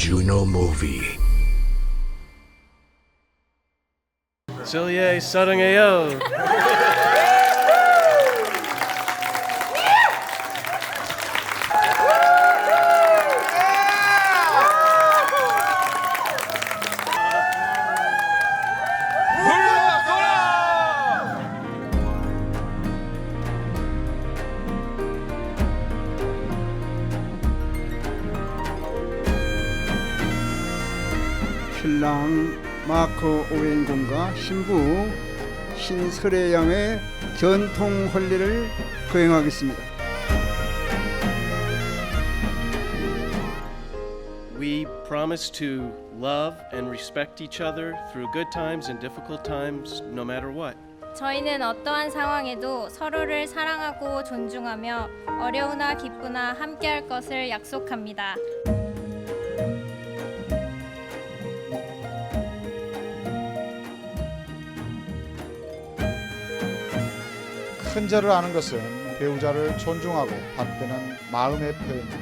Juno movie. Sillier Sudding AO. 신랑 마크 오웬 군과 신부 신설의 양의 전통婚礼를 거행하겠습니다. We promise to love and respect each other through good times and difficult times, no matter what. 저희는 어떠한 상황에도 서로를 사랑하고 존중하며 어려우나 기쁘나 함께할 것을 약속합니다. 큰 절을 아는 것은 배우자를 존중하고 받드는 마음의 표현입니다.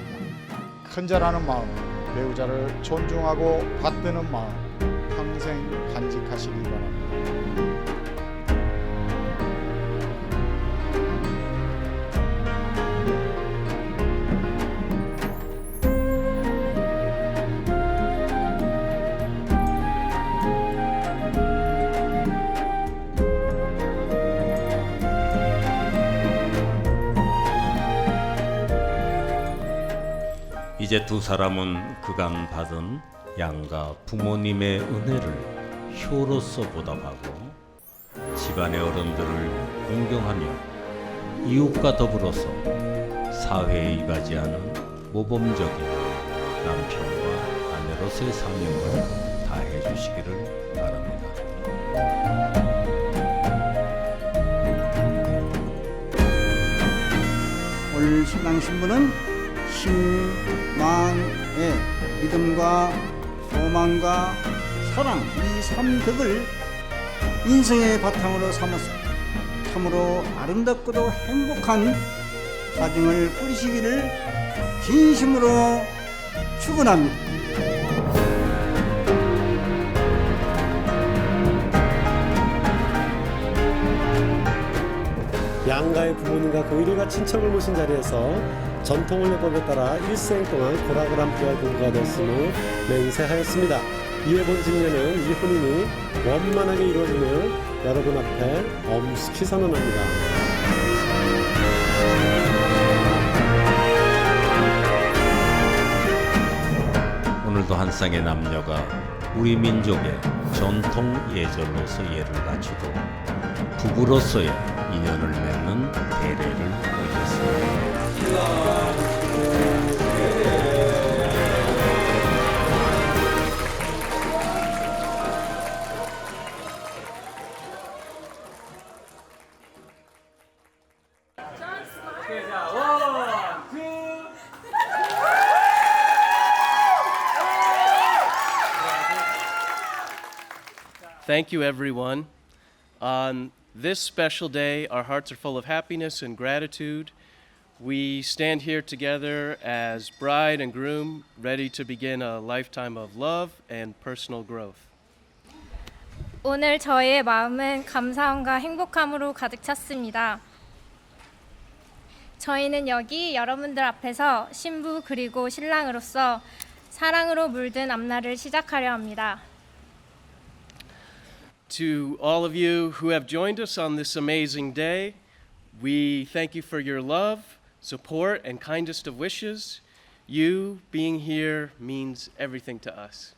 큰 절하는 마음, 배우자를 존중하고 받드는 마음, 평생 간직하시기 바랍니다. 이제 두 사람은 그간 받은 양가 부모님의 은혜를 효로서 보답하고 집안의 어른들을 공경하며 이웃과 더불어서 사회에 이바지하는 모범적인 남편과 아내로서의 사명을 다해 주시기를 바랍니다. 오늘 신부는 신망의 믿음과 소망과 사랑 이 삼덕을 인생의 바탕으로 삼아서 참으로 아름답고도 행복한 가정을 꾸리시기를 진심으로 축원합니다. 양가의 부모님과 그 의리가 친척을 모신 자리에서 전통혼례법에 따라 일생 동안 고락을 함께할 부부가 됐음을 맹세하였습니다. 이에 본직년은 이 혼인이 원만하게 이루어지며 여러분 앞에 엄숙히 선언합니다. 오늘도 한 쌍의 남녀가 우리 민족의 전통 예절로서 예를 갖추고 부부로서의 인연을 맺는 대례를 올렸습니다. Thank you, everyone. On this special day, our hearts are full of happiness and gratitude. We stand here together as bride and groom, ready to begin a lifetime of love and personal growth. 오늘 저희의 마음은 감사함과 행복함으로 가득 찼습니다. 저희는 여기 여러분들 앞에서 신부 그리고 신랑으로서 사랑으로 물든 앞날을 시작하려 합니다. To all of you who have joined us on this amazing day, we thank you for your love, support, and kindest of wishes. You being here means everything to us.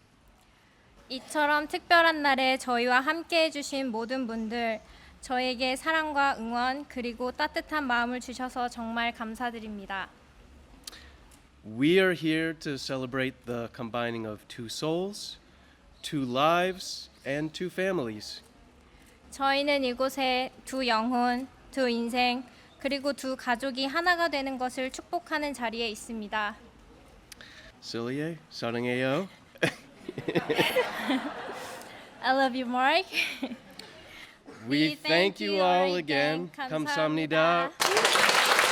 이처럼 특별한 날에 저희와 함께 해주신 모든 분들, 저에게 사랑과 응원 그리고 따뜻한 마음을 주셔서 정말 감사드립니다. We are here to celebrate the combining of two souls, Two lives, and two families. 저희는 이곳에 두 영혼, 두 인생, 그리고 두 가족이 하나가 되는 것을 축복하는 자리에 있습니다. Silye, 사랑해요. I love you, Mark. We thank you all again. 감사합니다. 사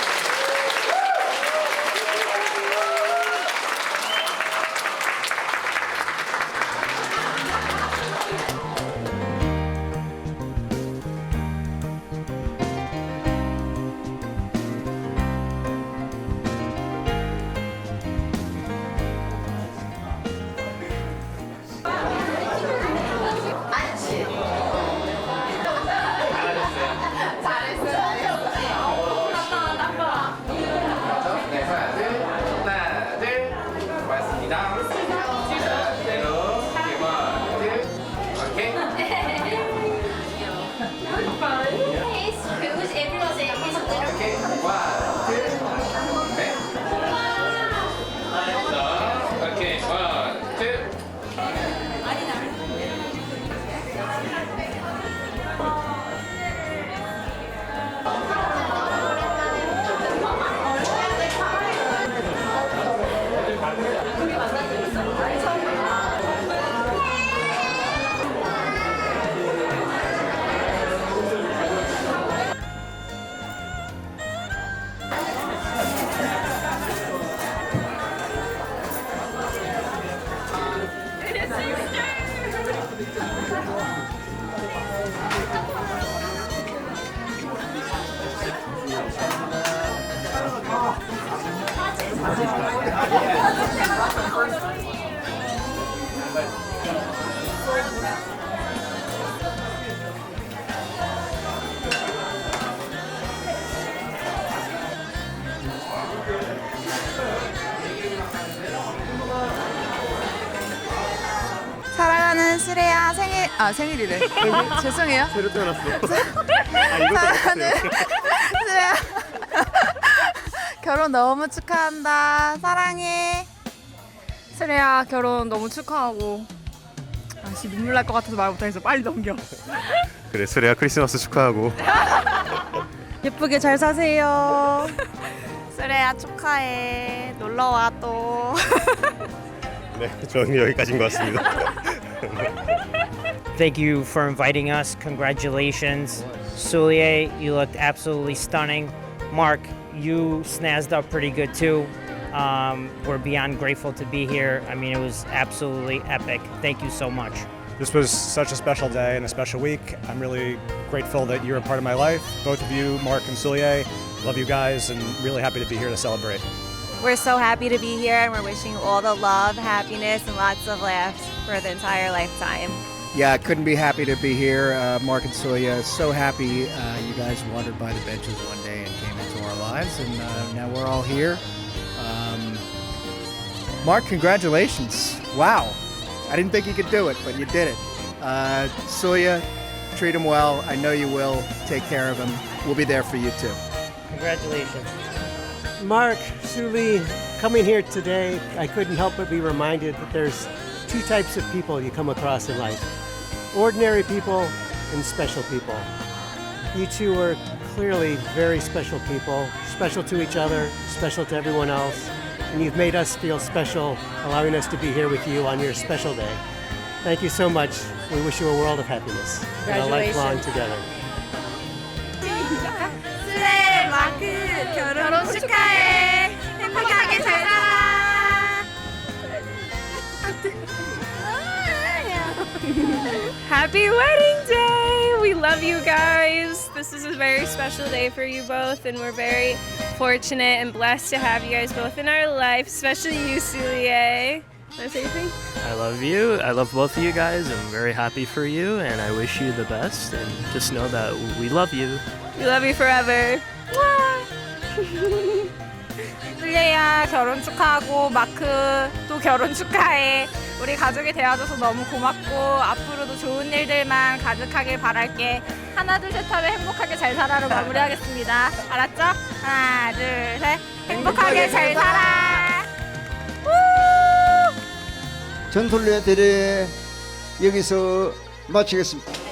랑하는 수레야 생일 아 생일이래. 죄송해요. 새로 태어났어. 사랑하는 수레야 결혼 너무 축하한다. 사랑해. 수레야 결혼 너무 축하하고. 아씨 눈물 날 것 같아서 말 못하겠어. 빨리 넘겨. 그래 수레야 크리스마스 축하하고. 예쁘게 잘 사세요. 수레야 축하해. 놀러 와 또. 네 저는 여기까지인 것 같습니다. Thank you for inviting us. Congratulations. Soulier, you looked absolutely stunning. Mark, you snazzed up pretty good too. Um, we're beyond grateful to be here. I mean, it was absolutely epic. Thank you so much. This was such a special day and a special week. I'm really grateful that you're a part of my life. Both of you, Mark and Soulier, love you guys and really happy to be here to celebrate. we're so happy to be here and we're wishing you all the love happiness and lots of laughs for the entire lifetime Yeah, I couldn't be happy to be here. Uh, Mark and Celia, so happy uh, you guys wandered by the benches one day lives, and uh, now we're all here. Um, Mark, congratulations. Wow. I didn't think you could do it, but you did it. Uh, Celia, treat him well. I know you will. Take care of him. We'll be there for you too. Congratulations. Mark, Suli, coming here today, I couldn't help but be reminded that there's two types of people you come across in life ordinary people and special people. You two are clearly very special people, special to each other, special to everyone else. And you've made us feel special, allowing us to be here with you on your special day. Thank you so much. We wish you a world of happiness and a lifelong together. Happy wedding day! We love you guys. This is a very special day for you both, and we're very fortunate and blessed to have you guys both in our life, especially you, Soulier. Want to say anything? I love you. I love both of you guys. I'm very happy for you, and I wish you the best. And just know that we love you. We love you forever. 슬레야 결혼 축하하고 마크 또 결혼 축하해. 우리 가족이 되어줘서 너무 고맙고 앞으로도 좋은 일들만 가득하길 바랄게. 하나 둘 셋 하면 행복하게 잘 살아로 마무리하겠습니다. 알았죠? 하나 둘 셋. 행복하게 잘 살아. 전톨레 대례 여기서 마치겠습니다.